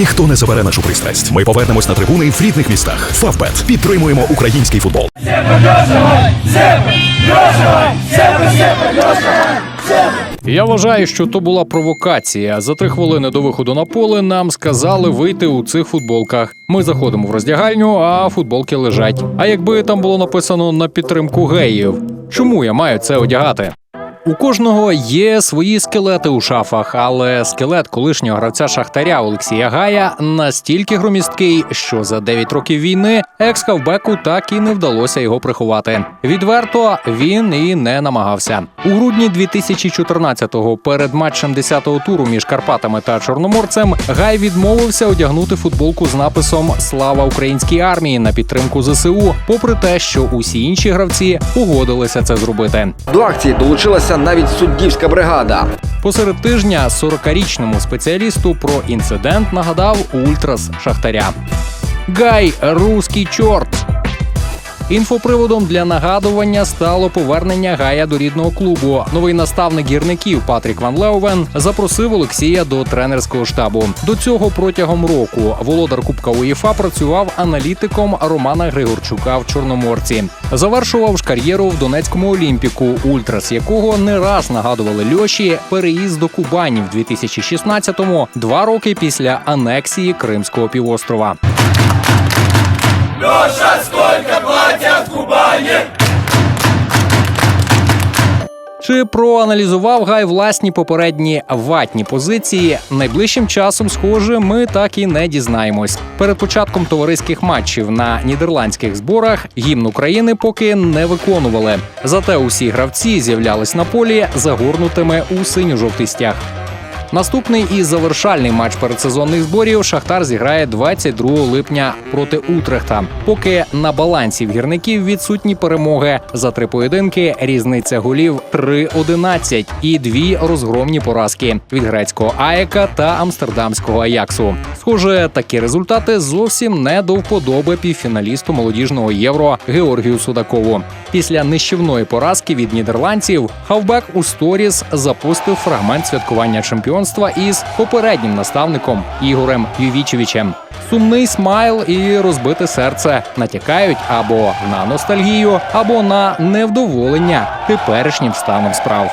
Ніхто не забере нашу пристрасть. Ми повернемось на трибуни в рідних містах. Фавбет підтримуємо український футбол. Я вважаю, що то була провокація. За три хвилини до виходу на поле нам сказали вийти у цих футболках. Ми заходимо в роздягальню, а футболки лежать. А якби там було написано на підтримку геїв, чому я маю це одягати? У кожного є свої скелети у шафах, але скелет колишнього гравця Шахтаря Олексія Гая настільки громісткий, що за 9 років війни екс-хавбеку так і не вдалося його приховати. Відверто він і не намагався. У грудні 2014-го перед матчем 10-го туру між Карпатами та Чорноморцем Гай відмовився одягнути футболку з написом Слава українській армії на підтримку ЗСУ, попри те, що усі інші гравці погодилися це зробити. До акції долучилася навіть суддівська бригада. Посеред тижня 40-річному спеціалісту про інцидент нагадав Ультрас Шахтаря. Гай, руський чорт. Інфоприводом для нагадування стало повернення Гая до рідного клубу. Новий наставник гірників Патрік Ван Леовен запросив Олексія до тренерського штабу. До цього протягом року володар Кубка УЄФА працював аналітиком Романа Григорчука в Чорноморці. Завершував ж кар'єру в Донецькому Олімпіку, ультрас якого не раз нагадували Льоші переїзд до Кубані в 2016-му, два роки після анексії Кримського півострова. Чи проаналізував Гай власні попередні ватні позиції? Найближчим часом, схоже, ми так і не дізнаємось. Перед початком товариських матчів на нідерландських зборах гімн України поки не виконували. Зате усі гравці з'являлись на полі загорнутими у синьо-жовтий стяг. Наступний і завершальний матч передсезонних зборів Шахтар зіграє 22 липня проти Утрехта. Поки на балансі в гірників відсутні перемоги за три поєдинки. Різниця голів 3-11 і дві розгромні поразки від грецького Аєка та амстердамського Аяксу. Схоже, такі результати зовсім не до вподоби півфіналісту молодіжного євро Георгію Судакову. Після нищівної поразки від нідерландців хавбек у сторіс запустив фрагмент святкування чемпіонства із попереднім наставником Ігорем Ювічевичем. Сумний смайл і розбите серце натякають або на ностальгію, або на невдоволення теперішнім станом справ.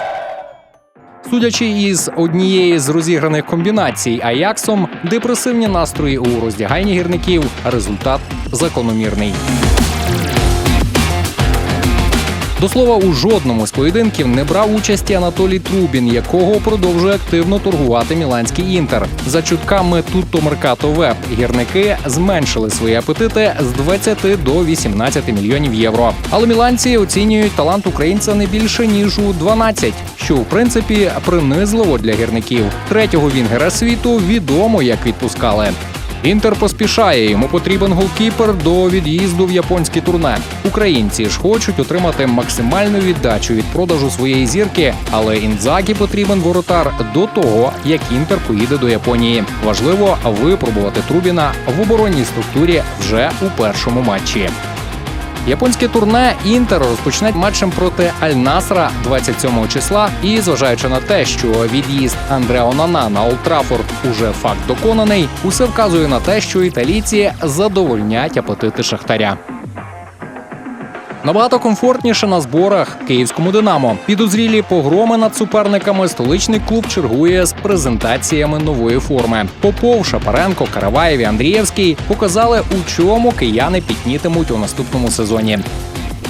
Судячи із однієї з розіграних комбінацій Аяксом, депресивні настрої у роздягайні гірників результат закономірний. До слова, у жодному з поєдинків не брав участі Анатолій Трубін, якого продовжує активно торгувати міланський інтер. За чутками Tutto Mercato Web гірники зменшили свої апетити з 20 до 18 мільйонів євро. Але міланці оцінюють талант українця не більше ніж у 12, що в принципі принизливо для гірників. Третього вінгера світу відомо як відпускали. Інтер поспішає. Йому потрібен голкіпер до від'їзду в японське турне. Українці ж хочуть отримати максимальну віддачу від продажу своєї зірки, але інзагі потрібен воротар до того, як інтер поїде до Японії. Важливо випробувати Трубіна в оборонній структурі вже у першому матчі. Японське турне Інтер розпочне матчем проти Аль-Насра 27 числа. І зважаючи на те, що від'їзд Андреа Онана на Олд уже факт доконаний, усе вказує на те, що італійці задовольнять апетити шахтаря. Набагато комфортніше на зборах київському Динамо. Підозрілі погроми над суперниками. Столичний клуб чергує з презентаціями нової форми. Попов, Шапаренко, Караваєв і Андрієвський показали, у чому кияни пітнітимуть у наступному сезоні.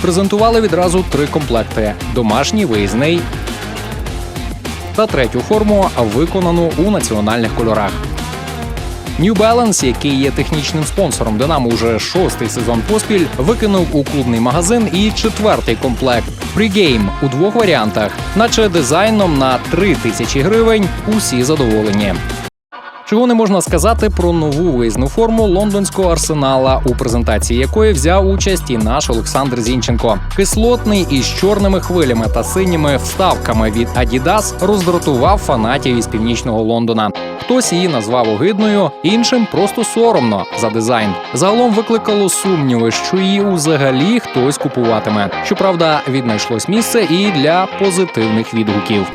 Презентували відразу три комплекти: домашній, виїзний та третю форму, виконану у національних кольорах. New Balance, який є технічним спонсором Динамо уже шостий сезон поспіль, викинув у клубний магазин і четвертий комплект Pre-Game у двох варіантах, наче дизайном на 3 тисячі гривень. Усі задоволені. Чого не можна сказати про нову виїзну форму лондонського арсенала, у презентації якої взяв участь і наш Олександр Зінченко. Кислотний із чорними хвилями та синіми вставками від Adidas роздратував фанатів із північного Лондона. Хтось її назвав огидною, іншим просто соромно за дизайн. Загалом викликало сумніви, що її взагалі хтось купуватиме. Щоправда, віднайшлось місце і для позитивних відгуків.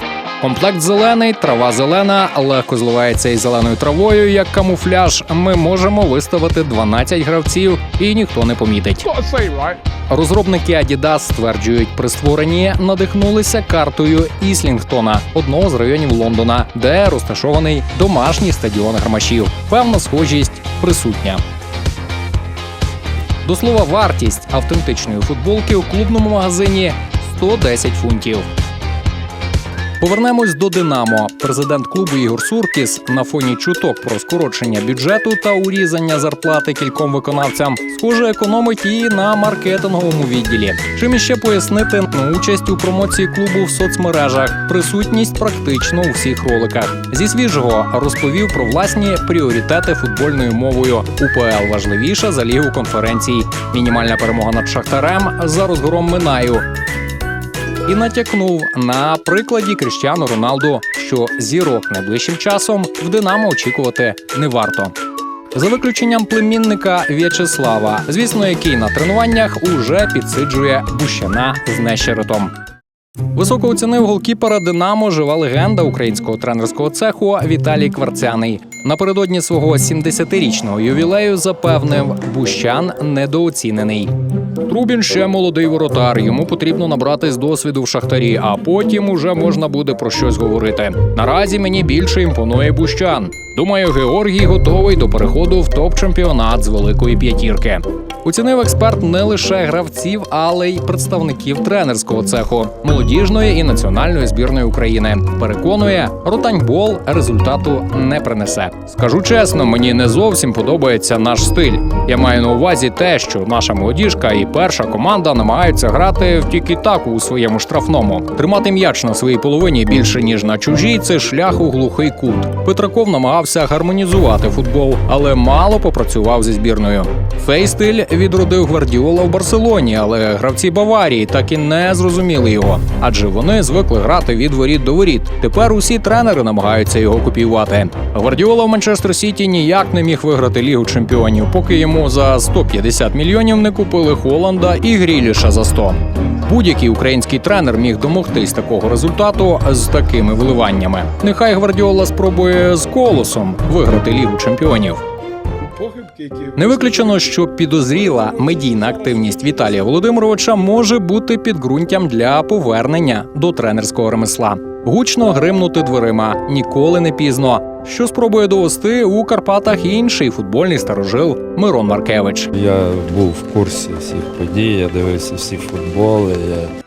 Комплект зелений, трава зелена, легко зливається із зеленою травою як камуфляж. Ми можемо виставити 12 гравців, і ніхто не помітить. Розробники Adidas стверджують, при створенні надихнулися картою Іслінгтона, одного з районів Лондона, де розташований домашній стадіон гармашів. Певна схожість присутня. До слова, вартість автентичної футболки у клубному магазині 110 фунтів. Повернемось до Динамо. Президент клубу Ігор Суркіс на фоні чуток про скорочення бюджету та урізання зарплати кільком виконавцям, схоже, економить і на маркетинговому відділі. Чим іще пояснити участь у промоції клубу в соцмережах, присутність практично у всіх роликах. Зі свіжого розповів про власні пріоритети футбольною мовою. УПЛ важливіша за лігу конференцій. Мінімальна перемога над Шахтарем за розгором Минаю і натякнув на прикладі Кріштіану Роналду, що зірок найближчим часом в Динамо очікувати не варто. За виключенням племінника В'ячеслава, звісно, який на тренуваннях уже підсиджує Бущана з нещеротом. Високо оцінив голкіпера Динамо жива легенда українського тренерського цеху Віталій Кварцяний. Напередодні свого 70-річного ювілею запевнив, Бущан недооцінений. Трубін ще молодий воротар. Йому потрібно набратись досвіду в шахтарі, а потім уже можна буде про щось говорити. Наразі мені більше імпонує Бущан. Думаю, Георгій готовий до переходу в топ-чемпіонат з великої п'ятірки. Оцінив експерт не лише гравців, але й представників тренерського цеху молодіжної і національної збірної України. Переконує, ротаньбол результату не принесе. Скажу чесно, мені не зовсім подобається наш стиль. Я маю на увазі те, що наша молодіжка і перша команда намагаються грати в тікі-таку у своєму штрафному. Тримати м'яч на своїй половині більше ніж на чужій це шлях у глухий кут. Петраков намагався гармонізувати футбол, але мало попрацював зі збірною. Цей стиль відродив Гвардіола в Барселоні, але гравці Баварії так і не зрозуміли його, адже вони звикли грати від воріт до воріт. Тепер усі тренери намагаються його копіювати. Гвардіола в Манчестер Сіті ніяк не міг виграти лігу чемпіонів, поки йому за 150 мільйонів не купили Холланда і Гріліша за 100. Будь-який український тренер міг домогтись такого результату з такими вливаннями. Нехай Гвардіола спробує з колосом виграти лігу чемпіонів. Не виключено, що підозріла медійна активність Віталія Володимировича може бути підґрунтям для повернення до тренерського ремесла. Гучно гримнути дверима ніколи не пізно. Що спробує довести у Карпатах інший футбольний старожил Мирон Маркевич. Я був в курсі всіх подій, я дивився всі футболи. Я